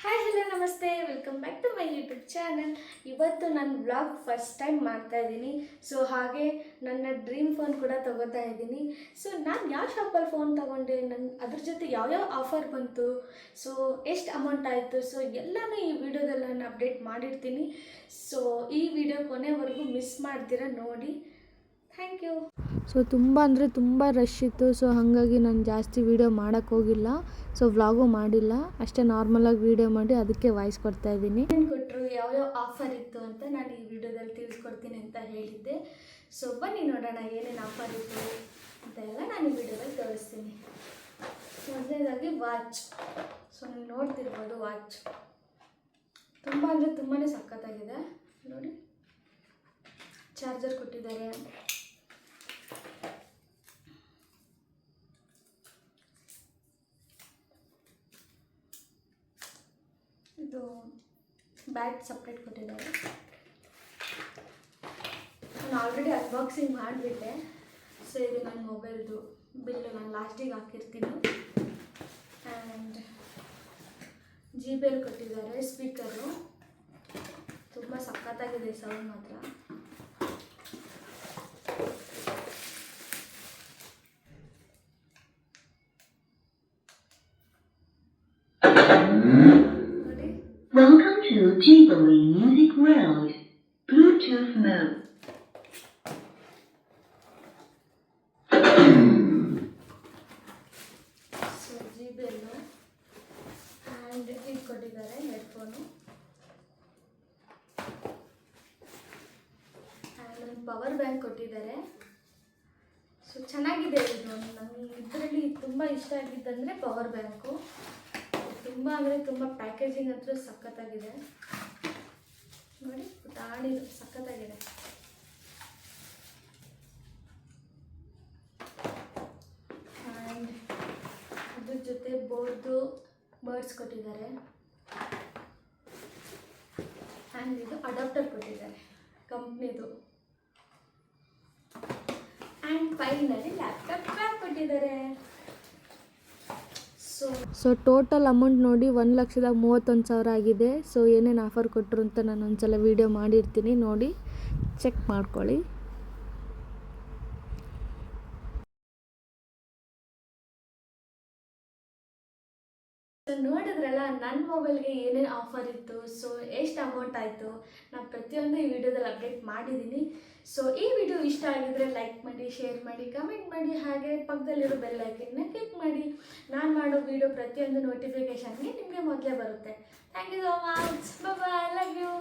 Hi hello ನಮಸ್ತೆ welcome back to my YouTube channel ಇವತ್ತು ನಾನು ಬ್ಲಾಗ್ ಫಸ್ಟ್ ಟೈಮ್ ಮಾಡ್ತಾ ಇದ್ದೀನಿ. ಸೊ ಹಾಗೆ ನನ್ನ ಡ್ರೀಮ್ ಫೋನ್ ಕೂಡ ತಗೋತಾ ಇದ್ದೀನಿ. ಸೊ ನಾನು ಯಾವ ಶಾಪಲ್ಲಿ ಫೋನ್ ತಗೊಂಡೆ? ನನ್ನ ಅದ್ರ ಜೊತೆ ಯಾವ್ಯಾವ ಆಫರ್ ಬಂತು? ಸೊ ಎಷ್ಟು ಅಮೌಂಟ್ ಆಯಿತು? ಸೊ ಎಲ್ಲನೂ ಈ ವಿಡಿಯೋದಲ್ಲಿ ನಾನು ಅಪ್ಡೇಟ್ ಮಾಡಿರ್ತೀನಿ. ಸೊ ಈ ವಿಡಿಯೋ ಕೊನೆವರೆಗೂ ಮಿಸ್ ಮಾಡ್ತೀರಾ ನೋಡಿ. ಥ್ಯಾಂಕ್ ಯು ಸೊ ತುಂಬ ಅಂದರೆ ತುಂಬ ರಶ್ ಇತ್ತು. ಸೊ ಹಾಗಾಗಿ ನಾನು ಜಾಸ್ತಿ ವೀಡಿಯೋ ಮಾಡೋಕ್ಕೆ ಹೋಗಿಲ್ಲ. ಸೊ ವ್ಲಾಗು ಮಾಡಿಲ್ಲ. ಅಷ್ಟೇ ನಾರ್ಮಲಾಗಿ ವೀಡಿಯೋ ಮಾಡಿ ಅದಕ್ಕೆ ವಾಯ್ಸ್ ಕೊಡ್ತಾ ಇದ್ದೀನಿ. ಕೊಟ್ಟರು ಯಾವ್ಯಾವ ಆಫರ್ ಇತ್ತು ಅಂತ ನಾನು ಈ ವಿಡಿಯೋದಲ್ಲಿ ತಿಳಿಸ್ಕೊಡ್ತೀನಿ ಅಂತ ಹೇಳಿದ್ದೆ. ಸೊ ಬನ್ನಿ ನೋಡೋಣ ಏನೇನು ಆಫರ್ ಇತ್ತು ಅಂತ ಎಲ್ಲ ನಾನು ಈ ವಿಡಿಯೋದಲ್ಲಿ ತೋರಿಸ್ತೀನಿ. ಮೊದಲನೇದಾಗಿ ವಾಚ್ ಸೊ ನೀವು ನೋಡ್ತಿರ್ಬೋದು ವಾಚ್ ತುಂಬ ಅಂದರೆ ತುಂಬಾ ಸಖತ್ತಾಗಿದೆ. ನೋಡಿ. ಚಾರ್ಜರ್ ಕೊಟ್ಟಿದ್ದಾರೆ. ಇದು ಬ್ಯಾಟ್ ಸಪ್ರೇಟ್ ಕೊಟ್ಟಿದ್ದಾರೆ. ನಾನು ಆಲ್ರೆಡಿ ಅನ್ಬಾಕ್ಸಿಂಗ್ ಮಾಡಿಬಿಟ್ಟೆ. ಸೊ ಇದು ನನ್ನ ಮೊಬೈಲ್ದು ಬಿಲ್ಲು ನಾನು ಲಾಸ್ಟಿಗೆ ಹಾಕಿರ್ತೀನಿ. ಆ್ಯಂಡ್ ಜಿ ಬೇಲ್ ಕೊಟ್ಟಿದ್ದಾರೆ ಸ್ಪೀಕರು ತುಂಬ ಸಖತ್ತಾಗಿದೆ ಸೌಂಡ್ ಮಾತ್ರ ನೋಡಿ Welcome to Tivoli Music World. Bluetooth mode. So G ಬೆಲ್ಲು ಆ್ಯಂಡ್ ಇದು ಕೊಟ್ಟಿದ್ದಾರೆ ಹೆಡ್ಫೋನು ಆ್ಯಂಡ್ ಒಂದು ಪವರ್ ಬ್ಯಾಂಕ್ ಕೊಟ್ಟಿದ್ದಾರೆ. ಸೊ, ಚೆನ್ನಾಗಿದೆ ಇದು. ನನಗೆ ಇದರಲ್ಲಿ ತುಂಬ ಇಷ್ಟ ಆಗಿದ್ದಂದರೆ ಪವರ್ ಬ್ಯಾಂಕು. ತುಂಬ ಅಂದರೆ ತುಂಬ ಪ್ಯಾಕೇಜಿಂಗ್ ಹತ್ರ ಸಖತ್ತಾಗಿದೆ. ನೋಡಿ ಪುಟಾಣಿದು ಸಖತ್ತಾಗಿದೆ. ಅದ್ರ ಜೊತೆ ಬೋರ್ದು ಬರ್ಡ್ಸ್ ಕೊಟ್ಟಿದ್ದಾರೆ. ಆ್ಯಂಡ್ ಇದು ಅಡಾಪ್ಟರ್ ಕೊಟ್ಟಿದ್ದಾರೆ ಕಂಪ್ನಿದು. ಫೈನಲಿ ಲ್ಯಾಪ್ಟಾಪ್ ಬ್ಯಾಗ್ ಕೊಟ್ಟಿದ್ದಾರೆ. ಸೊ ಟೋಟಲ್ ಅಮೌಂಟ್ ನೋಡಿ ಒಂದು ಲಕ್ಷದ ಮೂವತ್ತೊಂದು ಸಾವಿರ ಆಗಿದೆ. ಸೊ ಏನೇನು ಆಫರ್ ಕೊಟ್ಟರು ಅಂತ ನಾನು ಒಂದ್ಸಲ ವೀಡಿಯೋ ಮಾಡಿರ್ತೀನಿ. ನೋಡಿ ಚೆಕ್ ಮಾಡ್ಕೊಳ್ಳಿ. ಸೊ ನೋಡಿದ್ರಲ್ಲ ನನ್ನ ಮೊಬೈಲ್ಗೆ ಏನೇನು ಆಫರ್ ಇತ್ತು? ಸೊ ಎಷ್ಟು ಅಮೌಂಟ್ ಆಯಿತು? ನಾನು ಪ್ರತಿಯೊಂದು ಈ ವಿಡಿಯೋದಲ್ಲಿ ಅಪ್ಡೇಟ್ ಮಾಡಿದ್ದೀನಿ ಸೊ ಈ ವಿಡಿಯೋ ಇಷ್ಟ ಆಗಿದ್ರೆ ಲೈಕ್ ಮಾಡಿ ಶೇರ್ ಮಾಡಿ ಕಮೆಂಟ್ ಮಾಡಿ, ಹಾಗೆ ಪಕ್ಕದಲ್ಲಿರೋ ಬೆಲ್ ಐಕನ್ನ ಕ್ಲಿಕ್ ಮಾಡಿ. ನಾನು ಮಾಡೋ ವಿಡಿಯೋ ಪ್ರತಿಯೊಂದು ನೋಟಿಫಿಕೇಷನ್ಗೆ ನಿಮಗೆ ಮೊದಲೇ ಬರುತ್ತೆ. Thank you so much bye love you